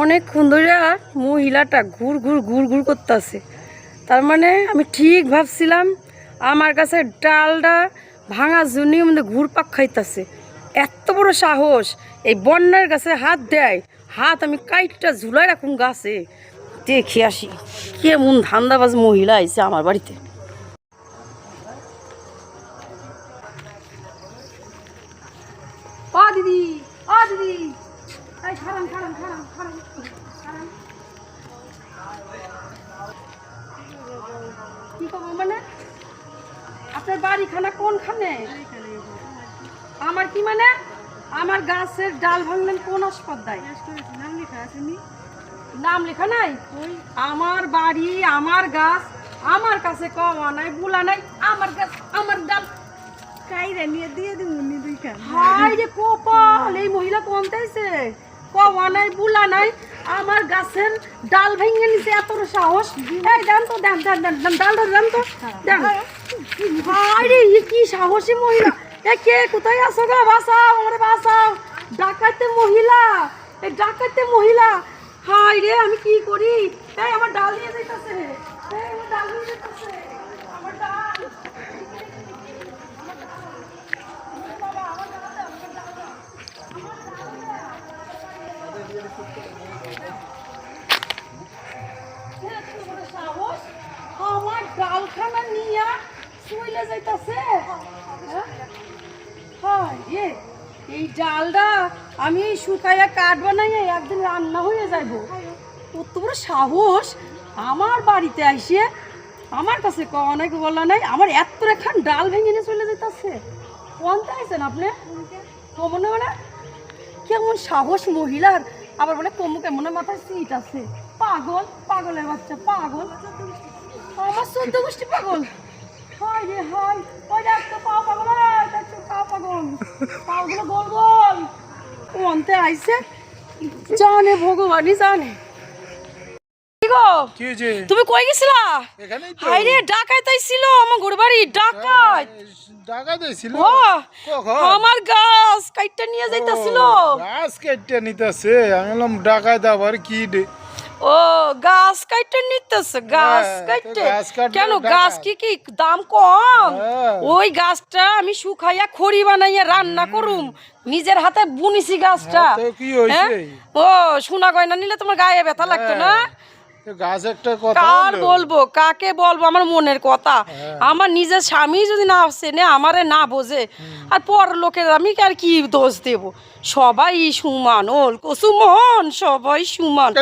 অনেকক্ষণ ধরে মহিলাটা ঘুর ঘুর ঘুর ঘুর করতেছে। তার মানে আমি ঠিক ভাবছিলাম, আমার কাছে ডালটা ভাঙার জন্যই আমাদের ঘুর পাক খাইতেছে। এত বড় সাহস, এই বন্যার গাছে হাত দেয়, হাত আমি কাইটটা ঝুলাই রাখুন গাছে। দেখে আসি, কেমন ধান্দাবাজ মহিলা আইছে আমার বাড়িতে। দিদি দিদি। কি করব মানে? আপনার বাড়িখানা কোনখানে? আমার কি মানে? আমার গাছের ডাল ভাঙলেন কোন আসপদ্দায় নাম লেখা নাই? আমার বাড়ি আমার গাছ আমার কাছে কওয়া নাই বুলা নাই আমার গাছ আমার ডাল। কাইরে নিয়ে দিয়ে দিব নি দুই খান হাই রে কপাল এই মহিলা কোনটাইছে নাই নাই, আমার গাছের ডাল ভেঙে এত সাহস। তো এ কি সাহসী মহিলা? এ কে, কোথায় আসো গো? বাঁচাও, আমার বাঁচাও। ডাকাতে মহিলা এই ডাকাতে মহিলা। হাই রে, আমি কি করি? এই, আমার ডাল নিয়ে যাইতাছে এই আমার ডাল নিয়ে যাইতাছে আমার ডাল সাহস আমার ডালখানা নিয়া শুইলে যাইতাছে হয় রে এই ডালটা আমি শুকাইয়া কাঠ বানাইয়া একদিন রান্না হয়ে যাইব কত বড় সাহস আমার বাড়িতে আইসে আমার কাছে নাই বলা নাই আমার এত খান ডাল ভেঙে নিয়ে চলে যেতেছে কোনটা আইছেন আপনি কমনে মানে কেমন সাহস মহিলার আবার বলে কমু কেমন মাথায় সিট আছে। পাগল, পাগলের বাচ্চা, পাগল। আমার চোদ্দ গোষ্ঠী পাগল। হাই রে হাই ওই দেখ তো পাও পাগল পাও পাগল। পাগুলো গোল গোল। কোনতে আইসে জানে ভগবানই জানে। গো। তুমি কই গেছিলা? এখানেই তো। হাই রে ডাকাইত আমার ঘর বাড়ি ডাকাত দিয়েছিল ও আমার গাছ কাইটটা নিয়ে যাইতাছিল। গাছ কেটে নিতেছে। আমি বললাম ডাকায় আবার কি দে? ও গাছ কাইটে নিতেছে গাছ হ্যাঁ, কাইটে কেন। গাছ কি কি দাম কম? হ্যাঁ। ওই গাছটা আমি শুকাইয়া খড়ি বানাইয়া রান্না করুম। নিজের হাতে বুনিছি গাছটা। হ্যাঁ? ও সোনা গয়না নিলে তোমার গায়ে ব্যথা লাগতো না? গাছ একটা কথা কার বলব? কাকে বলব? আমার মনের কথা। হ্যাঁ। আমার নিজের স্বামী যদি না চেনে আমারে না বোঝে আর পর লোকের আমি আর কি দোষ দেব? সবাই সুমান ওল কসুমোহন সবাই সমান।